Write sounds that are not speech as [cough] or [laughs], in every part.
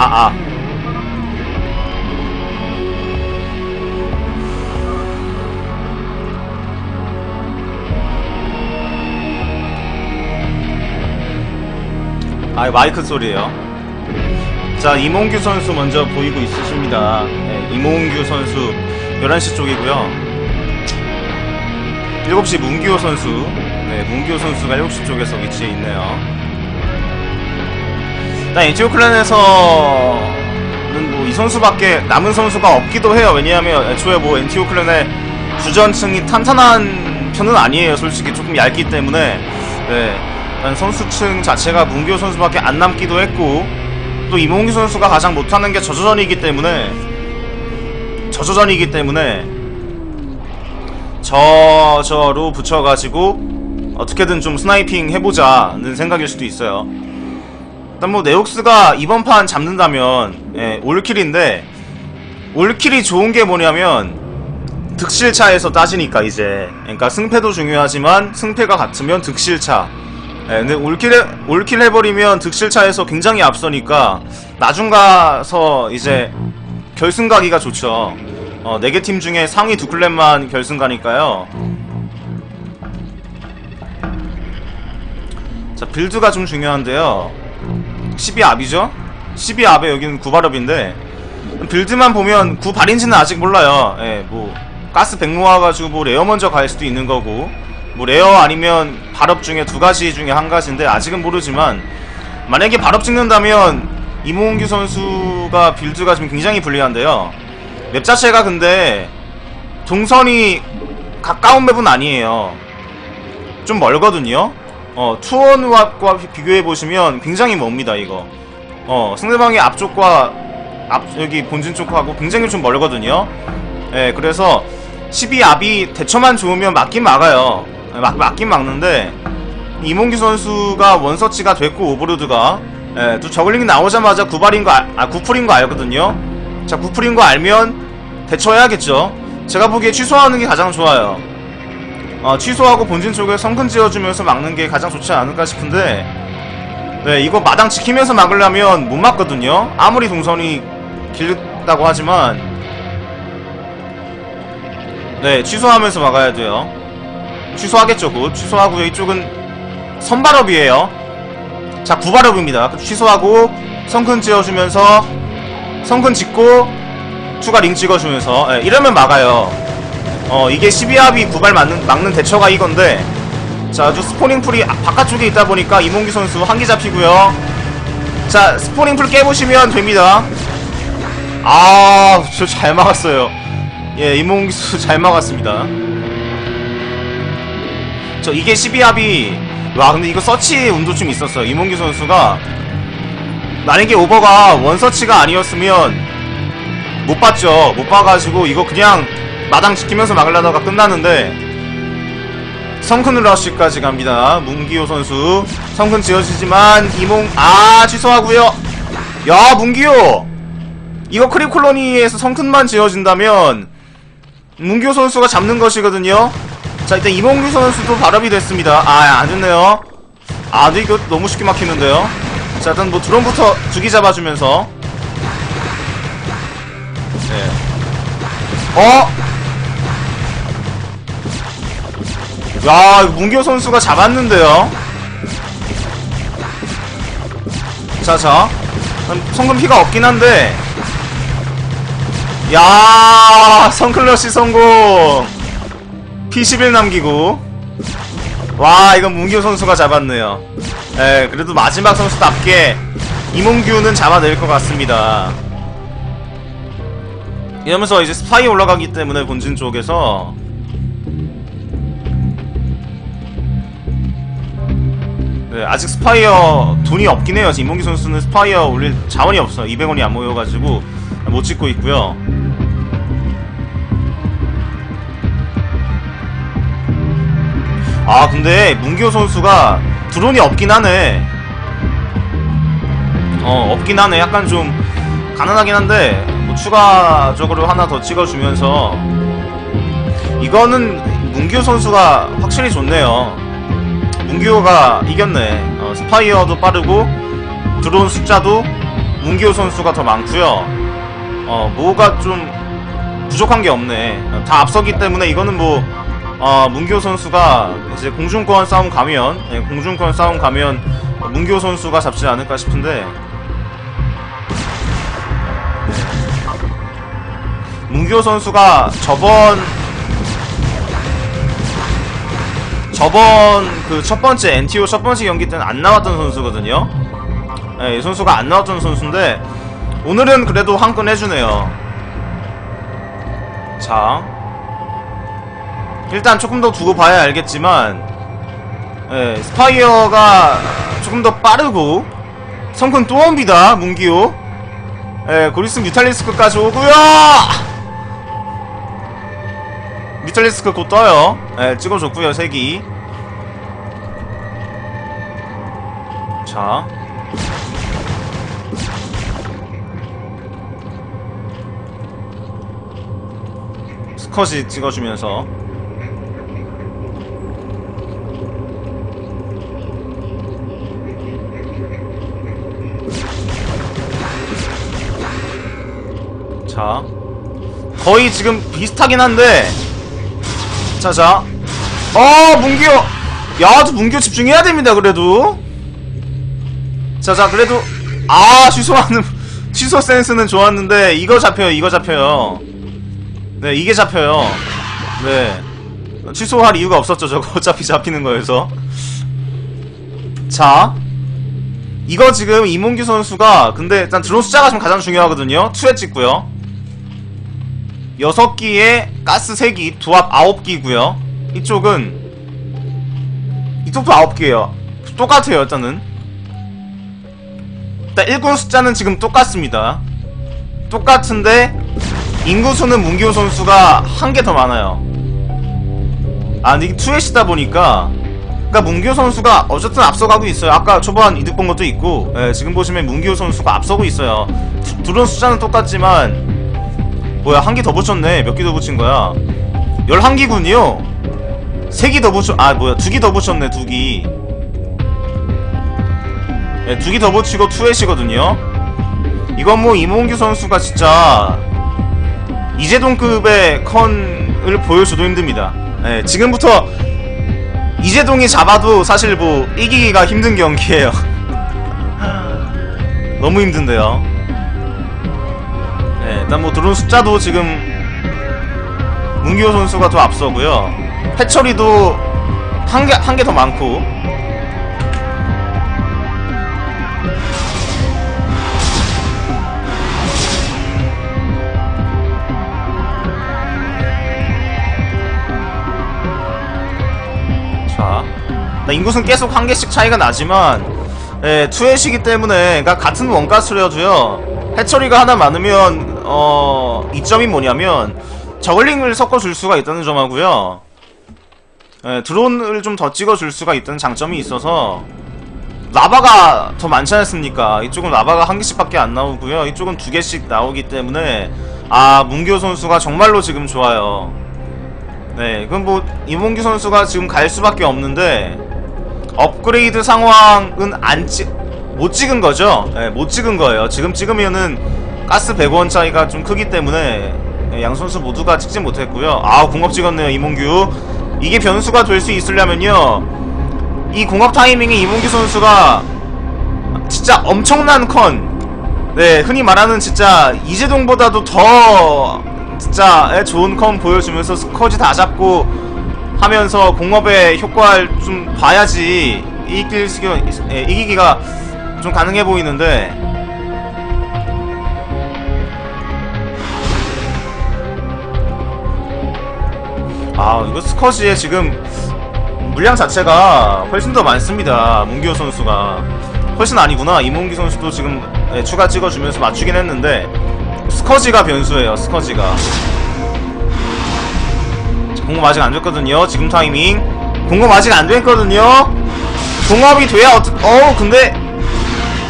아. 아, 마이크 소리예요. 자, 이몽규 선수 먼저 보이고 있으십니다. 네, 이몽규 선수 11시 쪽이고요. 7시 문기호 선수. 네, 문기호 선수가 7시 쪽에서 위치해 있네요. 일단 엔티오 클랜에서는 뭐이 선수밖에 남은 선수가 없기도 해요. 왜냐하면 애초에 뭐 엔티오 클랜의 주전층이 탄탄한 편은 아니에요. 솔직히 조금 얇기 때문에. 네. 선수층 자체가 문기호 선수밖에 안 남기도 했고 또 이몽규 선수가 가장 못하는 게 저저전이기 때문에 저저전이기 때문에 저저로 붙여가지고 어떻게든 좀 스나이핑 해보자는 생각일 수도 있어요. 일단 뭐 네옥스가 이번 판 잡는다면 예, 올킬인데 올킬이 좋은 게 뭐냐면 득실차에서 따지니까 이제 그러니까 승패도 중요하지만 승패가 같으면 득실차 예, 근데 올킬, 해, 올킬 해버리면 득실차에서 굉장히 앞서니까 나중 가서 이제 결승 가기가 좋죠. 어, 4개 팀 중에 상위 두 클랜만 결승 가니까요. 자, 빌드가 좀 중요한데요. 12압이죠? 12압에 여기는 9발업인데 빌드만 보면 9발인지는 아직 몰라요. 예, 뭐 가스 100 모아가지고 뭐 레어 먼저 갈 수도 있는 거고 뭐 레어 아니면 발업 중에 두 가지 중에 한 가지인데 아직은 모르지만 만약에 발업 찍는다면 이몽규 선수가 빌드가 지금 굉장히 불리한데요. 맵 자체가 근데 동선이 가까운 맵은 아니에요. 좀 멀거든요. 어, 투원과 비교해 보시면 굉장히 멉니다, 이거. 어, 상대방의 앞쪽과 앞 여기 본진 쪽하고 굉장히 좀 멀거든요. 예, 그래서 12압이 대처만 좋으면 맞긴 막아요. 예, 막, 맞긴 막는데 이몽규 선수가 원서치가 됐고 오버로드가 예, 또 저글링이 나오자마자 구발인 거, 알- 아, 구풀인 거 알거든요. 자, 구풀인 거 알면 대처해야겠죠. 제가 보기에 취소하는 게 가장 좋아요. 어, 취소하고 본진 쪽에 성근 지어주면서 막는 게 가장 좋지 않을까 싶은데 네 이거 마당 지키면서 막으려면 못 막거든요. 아무리 동선이 길다고 하지만 네 취소하면서 막아야 돼요. 취소하겠죠 곧. 취소하고요 이쪽은 선발업이에요. 자 구발업입니다. 취소하고 성근 지어주면서 성근 짓고 추가 링 찍어주면서 예, 이러면 막아요 어 이게 12합이 구발 막는, 막는 대처가 이건데 자 아주 스포닝 풀이 아- 바깥쪽에 있다 보니까 이몽규 선수 한기 잡히고요. 자 스포닝 풀 깨보시면 됩니다. 아저 잘 막았어요. 예 이몽규 선수 [laughs] 잘 막았습니다. 저 이게 12합이 와 근데 이거 서치 운도 좀 있었어요. 이몽규 선수가 만약에 오버가 원서치가 아니었으면 못 봤죠. 못 봐가지고 이거 그냥 마당 지키면서 막으려다가 끝나는데 성큰 러쉬까지 갑니다. 문기호 선수 성큰 지어지지만 이몽 아 취소하고요. 야 문기호 이거 크립 콜로니에서 성큰만 지어진다면 문기호 선수가 잡는 것이거든요. 자 일단 이몽규 선수도 발업이 됐습니다. 아 안 좋네요. 아 근데 이거 너무 쉽게 막히는데요. 자 일단 뭐 드론부터 두개 잡아주면서 네. 어? 야, 문기호 선수가 잡았는데요. 자, 자. 음, 성금 피가 없긴 한데. 야, 성클러시 성공. P11 남기고. 와, 이건 문기호 선수가 잡았네요. 에, 그래도 마지막 선수답게 이몽규는 잡아낼 것 같습니다. 이러면서 이제 스파이 올라가기 때문에 본진 쪽에서 네, 아직 스파이어 돈이 없긴 해요. 이몽기 선수는 스파이어 올릴 자원이 없어요. 200원이 안 모여가지고 못 찍고 있고요. 아 근데 문기호 선수가 드론이 없긴 하네. 어 없긴 하네. 약간 좀 가난하긴 한데 뭐 추가적으로 하나 더 찍어주면서 이거는 문기호 선수가 확실히 좋네요. 문규호가 이겼네. 어, 스파이어도 빠르고 드론 숫자도 문기호 선수가 더 많고요. 어, 뭐가 좀 부족한 게 없네. 다 앞서기 때문에 이거는 뭐 어, 문기호 선수가 이제 공중권 싸움 가면 예, 공중권 싸움 가면 문기호 선수가 잡지 않을까 싶은데 문기호 선수가 저번 저번 그 첫 번째 NTO 첫 번째 경기 때는 안 나왔던 선수거든요. 예, 이 선수가 안 나왔던 선수인데 오늘은 그래도 한 건 해주네요. 자, 일단 조금 더 두고 봐야 알겠지만, 예, 스파이어가 조금 더 빠르고 성큰 또 옵니다. 문기호. 예, 고리스 뮤탈리스크까지 오고요. 뮤탈리스크 곧 떠요. 예, 찍어줬고요. 색이. 자. 스컷이 찍어주면서 자 거의 지금 비슷하긴 한데 자자 어 문기호 야저 문기호 집중해야 됩니다 그래도 자자 그래도 아 취소하는 [laughs] 취소 센스는 좋았는데 이거 잡혀요 이거 잡혀요 네, 이게 잡혀요. 네. 취소할 이유가 없었죠, 저거. [laughs] 어차피 잡히는 거여서. 자. 이거 지금 이몽규 선수가, 근데 일단 드론 숫자가 좀 가장 중요하거든요. 2회 찍고요. 6기에 가스 3기, 두 합 9기고요. 이쪽은, 이쪽도 9기에요. 똑같아요, 일단은. 일단 일군 숫자는 지금 똑같습니다. 똑같은데, 인구수는 문기호 선수가 한 개 더 많아요. 아, 이게 투엣이다 보니까, 그니까 문기호 선수가 어쨌든 앞서가고 있어요. 아까 초반 이득 본 것도 있고, 예, 지금 보시면 문기호 선수가 앞서고 있어요. 두- 드론 숫자는 똑같지만, 뭐야, 한 개 더 붙였네. 몇 개 더 붙인 거야? 11기군요. 3기 더 붙여, 아, 뭐야, 두기더 붙였네, 두 기. 예, 두기 더 붙이고 투엣이거든요. 이건 뭐 이몽규 선수가 진짜 이재동급의 컨을 보여줘도 힘듭니다. 예, 지금부터 이재동이 잡아도 사실 뭐 이기기가 힘든 경기예요. [laughs] 너무 힘든데요. 예, 일단 뭐 드론 숫자도 지금 문기호 선수가 더 앞서고요. 해처리도 한 개 한 개 더 많고. 자, 나 인구수는 계속 한 개씩 차이가 나지만, 예, 투엣이기 때문에, 그러니까 같은 원가스여도요, 해처리가 하나 많으면, 어, 이점이 뭐냐면, 저글링을 섞어줄 수가 있다는 점하고요, 예, 드론을 좀 더 찍어줄 수가 있다는 장점이 있어서, 라바가 더 많지 않습니까? 이쪽은 라바가 한 개씩밖에 안 나오고요. 이쪽은 두 개씩 나오기 때문에 아 문교 선수가 정말로 지금 좋아요. 네, 그럼 뭐 이몽규 선수가 지금 갈 수밖에 없는데 업그레이드 상황은 안 찍, 못 찍은 거죠? 네, 못 찍은 거예요. 지금 찍으면은 가스 100원 차이가 좀 크기 때문에 네, 양 선수 모두가 찍지 못했고요. 아, 공업 찍었네요, 이몽규. 이게 변수가 될 수 있으려면요. 이 공업 타이밍이 이몽규 선수가 진짜 엄청난 컨. 네, 흔히 말하는 진짜 이재동보다도 더 진짜 예, 좋은 컨 보여주면서 스커지 다 잡고 하면서 공업의 효과를 좀 봐야지 이길 수, 예, 이기기가 좀 가능해 보이는데. 아 이거 스커지의 지금 물량 자체가 훨씬 더 많습니다 문기호 선수가. 훨씬 아니구나. 이몽기 선수도 지금 예, 추가 찍어주면서 맞추긴 했는데 스커지가 변수예요 스커지가. 공업 아직 안 됐거든요 지금 타이밍. 공업 아직 안 됐거든요. 공업이 돼야 어어 근데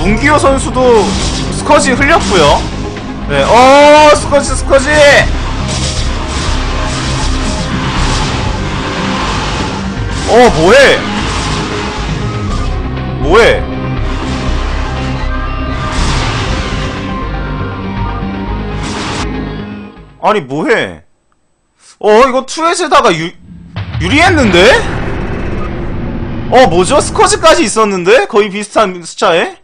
문기호 선수도 스쿼지 흘렸고요 네, 어 스쿼지 스쿼지 어 뭐해 뭐해 아니 뭐해 어 이거 투엣에다가 유, 유리했는데? 어 뭐죠? 스쿼지까지 있었는데? 거의 비슷한 숫자에?